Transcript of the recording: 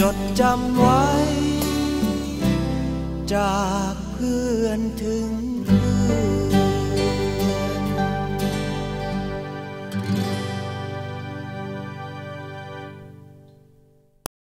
จดจำไว้ จากเพื่อนถึง